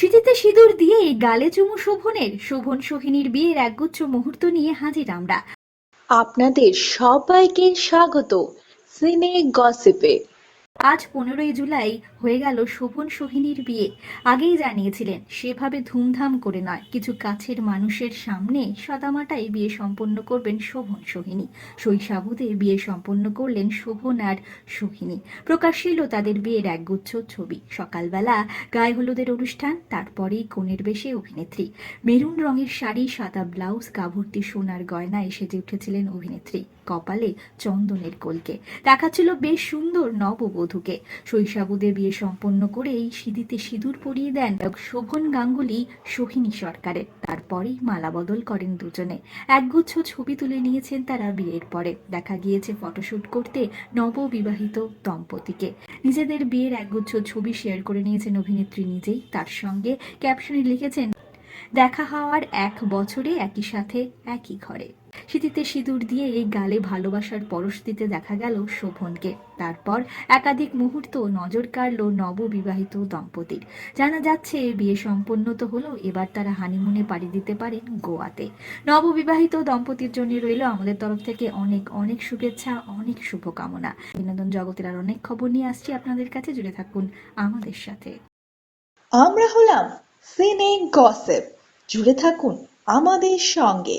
শীতিতে সিঁদুর দিয়ে গালে চুমু শোভনের, শোভন সোহিনীর বিয়ের একগুচ্ছ মুহূর্ত নিয়ে হাজির আমরা। আপনাদের সবাইকে স্বাগত। সিনে গসিপে। আজ পনেরোই জুলাই হয়ে গেল শোভন সোহিনীর বিয়ে। আগেই জানিয়েছিলেন, সেভাবে ধুমধাম করে নয়, কিছু কাছের মানুষের সামনে সাদামাটাই বিয়ে সম্পন্ন করবেন শোভন সোহিনী। শৈশাবুদে বিয়ে সম্পন্ন করলেন শোভন আর সোহিনী। প্রকাশ্যে এলো তাদের বিয়ের একগুচ্ছ ছবি। সকালবেলা গায়ে হলুদের অনুষ্ঠান, তারপরেই কনের বেশে অভিনেত্রী। মেরুন রঙের শাড়ি, সাদা ব্লাউজ কাভর্তি সোনার গয়নায় সেজে উঠেছিলেন অভিনেত্রী। কপালে চন্দনের কোলকে। দেখাচ্ছিল বেশ সুন্দর নববধূকে শৈশাবুদে বিয়ে সম্পন্ন করে এই সিঁদিতে সিঁদুর পরিয়ে দেন শোভন গাঙ্গুলি সোহিনী সরকারের। তারপরেই মালা বদল করেন দুজনে। একগুচ্ছ ছবি তুলে নিয়েছেন তারা বিয়ের পরে। দেখা গিয়েছে ফটোশুট করতে নববিবাহিত দম্পতিকে। নিজেদের বিয়ের একগুচ্ছ ছবি শেয়ার করে নিয়েছেন অভিনেত্রী নিজেই। তার সঙ্গে ক্যাপশনে লিখেছেন, দেখা হওয়ার এক বছরে একই সাথে একই ঘরে। শীতিতে সিঁদুর দিয়ে এই গালে ভালোবাসার পরশ দিতে দেখা গেল শোভনকে। তারপর একাধিক মুহূর্ত নজর কাড়ল নববিবাহিত দম্পতির। জানা যাচ্ছে বিয়ে সম্পন্ন তো হলো, এবার তারা হানিমুনে পাড়ি দিতে পারেন গোয়াতে। নববিবাহিত দম্পতির জন্য রইল আমাদের তরফ থেকে অনেক অনেক শুভেচ্ছা, অনেক শুভকামনা। বিনোদন জগতের আর অনেক খবর নিয়ে আসছি আপনাদের কাছে, জুড়ে থাকুন আমাদের সাথে। আমরা হলাম সিনে গসিপ জুড়ে থাকুন আমাদের সঙ্গে।